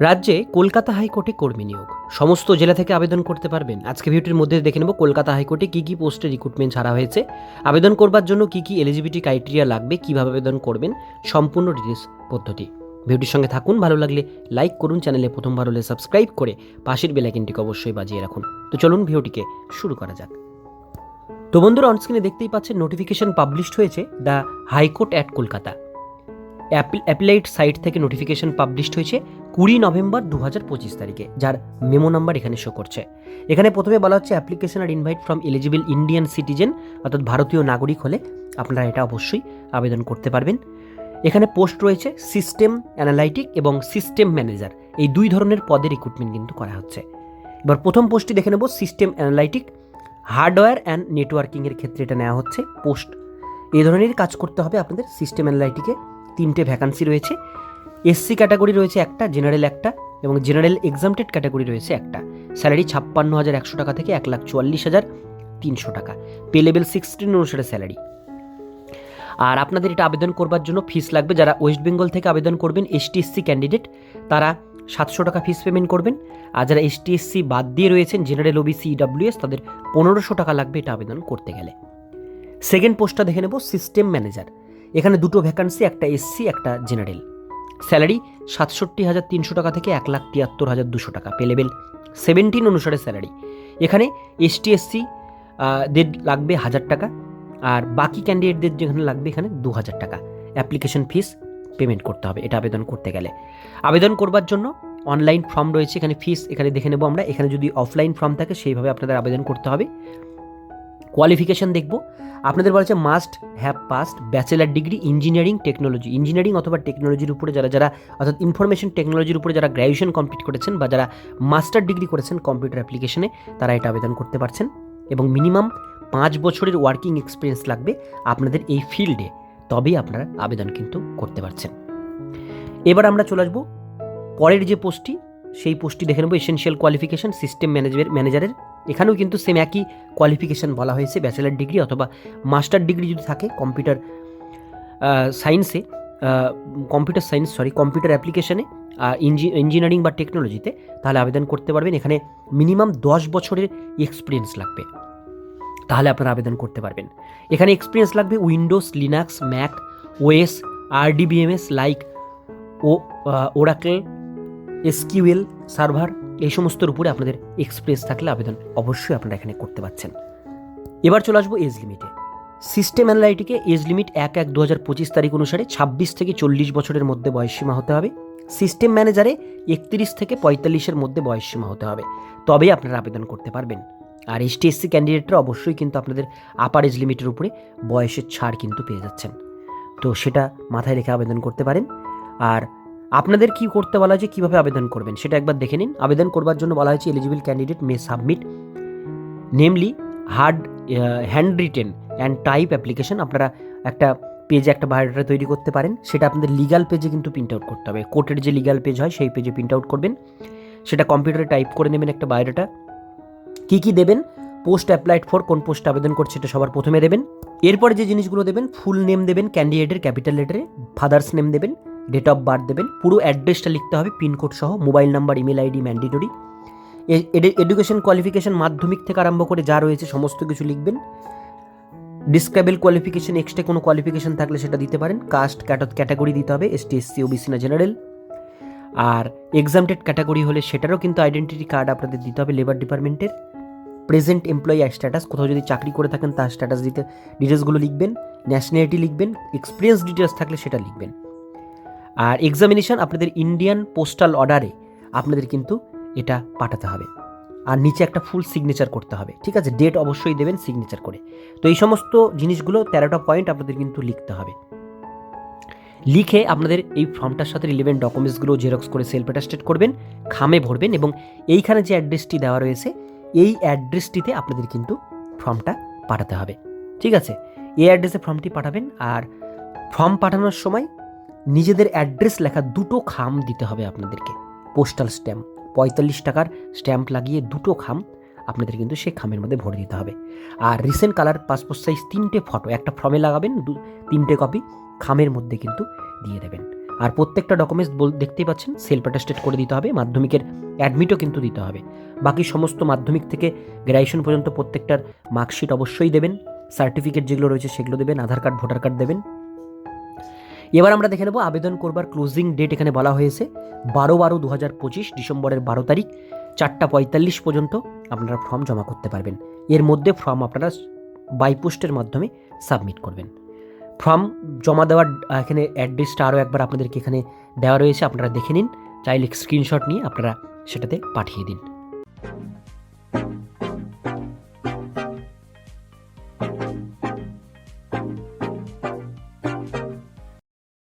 রাজ্যে কলকাতা হাইকোর্টে কর্মী নিয়োগ। সমস্ত জেলা থেকে আবেদন করতে পারবেন। আজকে ভিডিওটির মধ্যে দেখে নেব কলকাতা হাইকোর্টে কী কী পোস্টে রিক্রুটমেন্ট ছাড়া হয়েছে। আবেদন করবার জন্য কী কী এলিজিবিলিটি ক্রাইটেরিয়া লাগবে, কীভাবে আবেদন করবেন, সম্পূর্ণ ডিটেলস পদ্ধতি। ভিডিওটির সঙ্গে থাকুন, ভালো লাগলে লাইক করুন, চ্যানেলে প্রথমবার হলে সাবস্ক্রাইব করে পাশের বেলাইকিনটিকে অবশ্যই বাজিয়ে রাখুন। তো চলুন ভিডিওটিকে শুরু করা যাক। তো বন্ধুরা অনস্ক্রিনে দেখতেই পাচ্ছেন নোটিফিকেশন পাবলিশড হয়েছে the high court at Kolkata. Applied site থেকে নোটিফিকেশন পাবলিশড হয়েছে। কুড়ি নভেম্বর দু হাজার পঁচিশ তারিখে, যার মেমো নাম্বার এখানে শো করছে। এখানে প্রথমে বলা হচ্ছে application are invite from eligible Indian citizen অর্থাৎ ভারতীয় নাগরিক হলে আপনারা এটা অবশ্যই আবেদন করতে পারবেন। এখানে পোস্ট রয়েছে সিস্টেম অ্যানালাইটিক এবং সিস্টেম ম্যানেজার এই দুই ধরনের পদে রিক্রুটমেন্ট কিন্তু করা হচ্ছে। এবার প্রথম পোস্টটি দেখে নেব সিস্টেম অ্যানালাইটিক হার্ডওয়্যার অ্যান্ড নেটওয়ার্কিংয়ের ক্ষেত্রে এটা নেওয়া হচ্ছে পোস্ট এই ধরনের কাজ করতে হবে আপনাদের সিস্টেম অ্যানালাইটিকে তিনটে ভ্যাকান্সি রয়েছে। এসসি ক্যাটাগরি রয়েছে একটা, জেনারেল একটা এবং জেনারেল এক্সামটেড ক্যাটাগরি রয়েছে একটা। স্যালারি ছাপ্পান্ন হাজার একশো টাকা থেকে এক লাখ চুয়াল্লিশ হাজার তিনশো টাকা। পে লেভেল সিক্সটিন অনুসারে স্যালারি। আর আপনাদের এটা আবেদন করবার জন্য ফিস লাগবে। যারা ওয়েস্ট বেঙ্গল থেকে আবেদন করবেন এসটিএসসি ক্যান্ডিডেট তারা সাতশো টাকা ফিস পেমেন্ট করবেন। আর যারা এসটিএসসি বাদ দিয়ে রয়েছেন, জেনারেল ওবিসি ইডাব্লিউএস তাদের পনেরোশো টাকা লাগবে এটা আবেদন করতে গেলে। সেকেন্ড পোস্টটা দেখে নেব সিস্টেম ম্যানেজার এখানে দুটো ভ্যাকান্সি একটা এসসি একটা জেনারেল। স্যালারি সাতষট্টি হাজার তিনশো টাকা থেকে এক লাখ তিয়াত্তর হাজার দুশো টাকা পে লেভেল সেভেন্টিন অনুসারে স্যালারি। এখানে এসটি এসসি দের লাগবে হাজার টাকা আর বাকি ক্যান্ডিডেটদের যেখানে লাগবে এখানে দু হাজার টাকা। অ্যাপ্লিকেশন ফিস পেমেন্ট করতে হবে, এটা আবেদন করতে গেলে। আবেদন করবার জন্য অনলাইন ফর্ম রয়েছে, এখানে ফিস এখানে দেখে নেব আমরা। এখানে যদি অফলাইন ফর্ম থাকে, সেইভাবে আপনাদের আবেদন করতে হবে। কোয়ালিফিকেশন দেখব। আপনাদের বলা হচ্ছে must have past bachelor degree engineering technology engineering অথবা টেকনোলজির উপরে যারা যারা, অর্থাৎ ইনফরমেশন টেকনোলজির উপরে যারা গ্র্যাজুয়েশন কমপ্লিট করেছেন বা যারা মাস্টার ডিগ্রি করেছেন কম্পিউটার অ্যাপ্লিকেশনে তারা এটা আবেদন করতে পারছেন। এবং মিনিমাম পাঁচ বছরের ওয়ার্কিং এক্সপিরিয়েন্স লাগবে আপনাদের এই ফিল্ডে তবেই আপনারা আবেদন কিন্তু করতে পারছেন। এবার আমরা চলে আসব পরের যে পোস্টটি সেই পোস্টটি দেখে নেব এসেনশিয়াল কোয়ালিফিকেশন সিস্টেম ম্যানেজার ম্যানেজারের এখানেও কিন্তু সেম একই কোয়ালিফিকেশান বলা হয়েছে ব্যাচেলার ডিগ্রি অথবা মাস্টার ডিগ্রি যদি থাকে কম্পিউটার সায়েন্সে কম্পিউটার সায়েন্স সরি কম্পিউটার অ্যাপ্লিকেশানে ইঞ্জিনিয়ারিং বা টেকনোলজিতে তাহলে আবেদন করতে পারবেন। এখানে মিনিমাম দশ বছরের এক্সপিরিয়েন্স লাগবে, তাহলে আপনারা আবেদন করতে পারবেন। এখানে এক্সপিরিয়েন্স লাগবে Windows Linux Mac OS RDBMS like ও ওরাকেল এসকিউএল সার্ভার, এই সমস্তর উপরে আপনাদের এক্সপিরিয়েন্স থাকলে আবেদন অবশ্যই আপনারা এখানে করতে পারছেন। এবার চলে আসব এজ লিমিটে। সিস্টেম অ্যানালাইটিকে এজ লিমিট এক এক দু হাজার পঁচিশ তারিখ অনুসারে ছাব্বিশ থেকে চল্লিশ বছরের মধ্যে বয়সসীমা হতে হবে। সিস্টেম ম্যানেজারে একত্রিশ থেকে পঁয়তাল্লিশের মধ্যে বয়সসীমা হতে হবে। তবেই আপনারা আবেদন করতে পারবেন। আর এসটিএসসি ক্যান্ডিডেটরা অবশ্যই কিন্তু আপনাদের আপার এজ লিমিটের উপরে বয়সের ছাড় কিন্তু পেয়ে যাচ্ছেন। তো সেটা মাথায় রেখে আবেদন করতে পারেন। আর আপনাদের কি করতে বলা হয়েছে, কীভাবে আবেদন করবেন সেটা একবার দেখে নিন। আবেদন করবার জন্য বলা হয়েছে eligible candidate may submit namely hard hand written and type application আপনারা একটা পেজে একটা বায়োডাটা তৈরি করতে পারেন। সেটা আপনাদের লিগাল পেজে কিন্তু প্রিন্ট আউট করতে হবে। কোর্টের যে লিগাল পেজ হয়, সেই পেজে প্রিন্ট আউট করবেন। সেটা কম্পিউটারে টাইপ করে নেবেন একটা বায়োডাটা কী কী দেবেন? পোস্ট অ্যাপ্লাইড ফর কোন পোস্ট আবেদন করছে সেটা সবার প্রথমে দেবেন। এরপরে যে জিনিসগুলো দেবেন ফুল নেম দেবেন ক্যান্ডিডেটের ক্যাপিটাল লেটারে ফাদার্স নেম দেবেন। ডেট অফ বার্থ দেবেন, পুরো অ্যাড্রেসটা লিখতে হবে পিনকোড সহ mobile number email ID mandatory education qualification মাধ্যমিক থেকে আরম্ভ করে যা রয়েছে, সমস্ত কিছু লিখবেন। ডিসক্রাইবেল কোয়ালিফিকেশন এক্সট্রা কোনো কোয়ালিফিকেশন থাকলে সেটা দিতে পারেন। কাস্ট ক্যাটাগরি দিতে হবে এসটি এসসি ওবিসি না জেনারেল আর এক্সামটেড ক্যাটাগরি হলে সেটারও কিন্তু আইডেন্টিটি কার্ড আপনাদের দিতে হবে লেবার ডিপার্টমেন্টের প্রেজেন্ট এমপ্লয়ি স্ট্যাটাস কোথাও যদি চাকরি করে থাকেন, তার স্ট্যাটাস দিতে ডিটেলসগুলো লিখবেন ন্যাশনালিটি লিখবেন এক্সপিরিয়েন্স ডিটেলস থাকলে সেটা লিখবেন। আর এক্সামিনেশন আপনাদের ইন্ডিয়ান পোস্টাল অর্ডারে আপনাদের কিন্তু এটা পাঠাতে হবে। আর নিচে একটা ফুল সিগনেচার করতে হবে। ঠিক আছে? ডেট অবশ্যই দেবেন সিগনেচার করে। তো এই সমস্ত জিনিসগুলো তেরোটা পয়েন্ট আপনাদের কিন্তু লিখতে হবে। লিখে আপনাদের এই ফর্মটার সাথে রিলেভেন্ট ডকুমেন্টসগুলো জেরক্স করে সেলফ অ্যাটাস্টেড করবেন, খামে ভরবেন এবং এইখানে যে অ্যাড্রেসটি দেওয়া রয়েছে, এই অ্যাড্রেসটিতে আপনাদের কিন্তু ফর্মটা পাঠাতে হবে। ঠিক আছে? এই অ্যাড্রেসে ফর্মটি পাঠাবেন আর ফর্ম পাঠানোর সময় নিজেদের অ্যাড্রেস লেখা দুটো খাম দিতে হবে আপনাদেরকে। পোস্টাল স্ট্যাম্প, পঁয়তাল্লিশ টাকার স্ট্যাম্প লাগিয়ে দুটো খাম আপনাদের কিন্তু সেই খামের মধ্যে ভরে দিতে হবে। আর রিসেন্ট কালার পাসপোর্ট সাইজ তিনটে ফটো, একটা ফর্মে লাগাবেন, দু, তিনটে কপি খামের মধ্যে কিন্তু দিয়ে দেবেন। আর প্রত্যেকটা ডকুমেন্টস বল, দেখতেই পাচ্ছেন, সেলফ অ্যাটাস্টেড করে দিতে হবে, মাধ্যমিকের অ্যাডমিটও কিন্তু দিতে হবে। বাকি সমস্ত মাধ্যমিক থেকে গ্র্যাজুয়েশন পর্যন্ত প্রত্যেকটার মার্কশিট অবশ্যই দেবেন, সার্টিফিকেট যেগুলো রয়েছে সেগুলো দেবেন, আধার কার্ড, ভোটার কার্ড দেবেন। এবার আমরা দেখে নেব আবেদন করবার ক্লোজিং ডেট এখানে বলা হয়েছে বারো বারো দু হাজার পঁচিশ ডিসেম্বরের বারো তারিখ, চারটা পঁয়তাল্লিশ পর্যন্ত আপনারা ফর্ম জমা করতে পারবেন। এর মধ্যে ফর্ম আপনারা বাইপোস্টের মাধ্যমে সাবমিট করবেন। ফর্ম জমা দেওয়ার এখানে অ্যাড্রেসটা আরও একবার আপনাদেরকে এখানে দেওয়া রয়েছে, আপনারা দেখে নিন। চাইলে স্ক্রিনশট নিয়ে আপনারা সেটাতে পাঠিয়ে দিন।